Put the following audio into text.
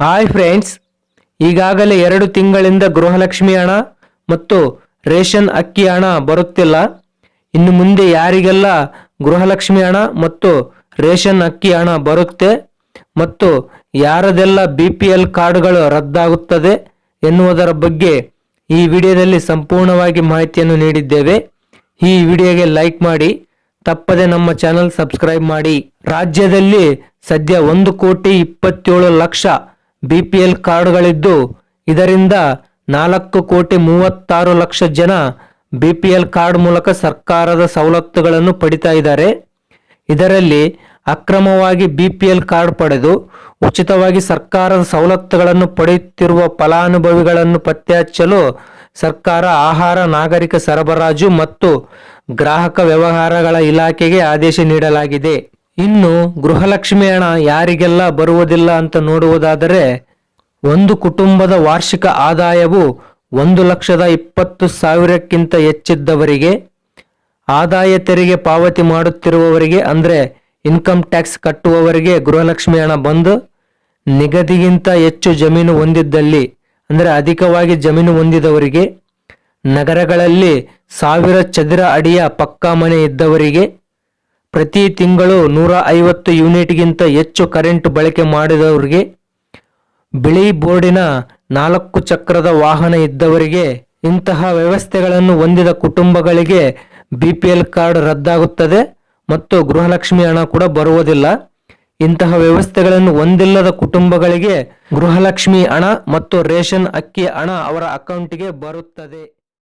Hi friends ಈಗಾಗಲೇ ಎರಡು ತಿಂಗಳಿಂದ ಗೃಹಲಕ್ಷ್ಮಿ ಹಣ ಮತ್ತು ರೇಷನ್ ಅಕ್ಕಿ ಹಣ ಬರುತ್ತಿಲ್ಲ. ಇನ್ನು ಮುಂದೆ ಯಾರಿಗೆಲ್ಲ ಗೃಹಲಕ್ಷ್ಮಿ ಹಣ ಮತ್ತು ರೇಷನ್ ಅಕ್ಕಿ ಹಣ ಬರುತ್ತೆ ಮತ್ತು ಯಾರದೆಲ್ಲ ಬಿ ಪಿ ಎಲ್ ಕಾರ್ಡ್ಗಳು ರದ್ದಾಗುತ್ತದೆ ಎನ್ನುವುದರ ಬಗ್ಗೆ ಈ ವಿಡಿಯೋದಲ್ಲಿ ಸಂಪೂರ್ಣವಾಗಿ ಮಾಹಿತಿಯನ್ನು ನೀಡಿದ್ದೇವೆ. ಈ ವಿಡಿಯೋಗೆ ಲೈಕ್ ಮಾಡಿ, ತಪ್ಪದೆ ನಮ್ಮ ಚಾನಲ್ ಸಬ್ಸ್ಕ್ರೈಬ್ ಮಾಡಿ. ರಾಜ್ಯದಲ್ಲಿ ಸದ್ಯ ಒಂದು ಕೋಟಿ ಇಪ್ಪತ್ತೇಳು ಲಕ್ಷ ಬಿಪಿಎಲ್ ಕಾರ್ಡ್ಗಳಿದ್ದು, ಇದರಿಂದ ನಾಲ್ಕು ಕೋಟಿ ಮೂವತ್ತಾರು ಲಕ್ಷ ಜನ ಬಿಪಿಎಲ್ ಕಾರ್ಡ್ ಮೂಲಕ ಸರ್ಕಾರದ ಸವಲತ್ತುಗಳನ್ನು ಪಡಿತಾ ಇದ್ದಾರೆ. ಇದರಲ್ಲಿ ಅಕ್ರಮವಾಗಿ ಬಿಪಿಎಲ್ ಕಾರ್ಡ್ ಪಡೆದು, ಉಚಿತವಾಗಿ ಸರ್ಕಾರದ ಸವಲತ್ತುಗಳನ್ನು ಪಡೆಯುತ್ತಿರುವ ಫಲಾನುಭವಿಗಳನ್ನು ಪತ್ತೆ ಹಚ್ಚಲು ಸರ್ಕಾರ ಆಹಾರ, ನಾಗರಿಕ ಸರಬರಾಜು ಮತ್ತು ಗ್ರಾಹಕ ವ್ಯವಹಾರಗಳ ಇಲಾಖೆಗೆ ಆದೇಶ ನೀಡಲಾಗಿದೆ. ಇನ್ನು ಗೃಹಲಕ್ಷ್ಮಿ ಹಣ ಯಾರಿಗೆಲ್ಲ ಬರುವುದಿಲ್ಲ ಅಂತ ನೋಡುವುದಾದರೆ ಒಂದು ಕುಟುಂಬದ ವಾರ್ಷಿಕ ಆದಾಯವು ಒಂದು ಲಕ್ಷದ ಇಪ್ಪತ್ತು ಸಾವಿರಕ್ಕಿಂತ ಹೆಚ್ಚಿದ್ದವರಿಗೆ, ಆದಾಯ ತೆರಿಗೆ ಪಾವತಿ ಮಾಡುತ್ತಿರುವವರಿಗೆ ಅಂದರೆ ಇನ್ಕಮ್ ಟ್ಯಾಕ್ಸ್ ಕಟ್ಟುವವರಿಗೆ ಗೃಹಲಕ್ಷ್ಮಿ ಹಣ ಬಂದು ನಿಗದಿಗಿಂತ ಹೆಚ್ಚು ಜಮೀನು ಹೊಂದಿದ್ದಲ್ಲಿ, ಅಂದರೆ ಅಧಿಕವಾಗಿ ಜಮೀನು ಹೊಂದಿದವರಿಗೆ, ನಗರಗಳಲ್ಲಿ ಸಾವಿರ ಚದರ ಅಡಿಯ ಪಕ್ಕಾ ಮನೆ ಇದ್ದವರಿಗೆ ಪ್ರತಿ ತಿಂಗಳು ನೂರ ಐವತ್ತು ಯೂನಿಟ್ಗಿಂತ ಹೆಚ್ಚು ಕರೆಂಟ್ ಬಳಕೆ ಮಾಡಿದವರಿಗೆ, ಬಿಳಿ ಬೋರ್ಡಿನ ನಾಲ್ಕು ಚಕ್ರದ ವಾಹನ ಇದ್ದವರಿಗೆ ಇಂತಹ ವ್ಯವಸ್ಥೆಗಳನ್ನು ಹೊಂದಿದ ಕುಟುಂಬಗಳಿಗೆ ಬಿ ಪಿ ಎಲ್ ಕಾರ್ಡ್ ರದ್ದಾಗುತ್ತದೆ ಮತ್ತು ಗೃಹಲಕ್ಷ್ಮಿ ಹಣ ಕೂಡ ಬರುವುದಿಲ್ಲ. ಇಂತಹ ವ್ಯವಸ್ಥೆಗಳನ್ನು ಹೊಂದಿಲ್ಲದ ಕುಟುಂಬಗಳಿಗೆ ಗೃಹಲಕ್ಷ್ಮಿ ಹಣ ಮತ್ತು ರೇಷನ್ ಅಕ್ಕಿ ಹಣ ಅವರ ಅಕೌಂಟಿಗೆ ಬರುತ್ತದೆ.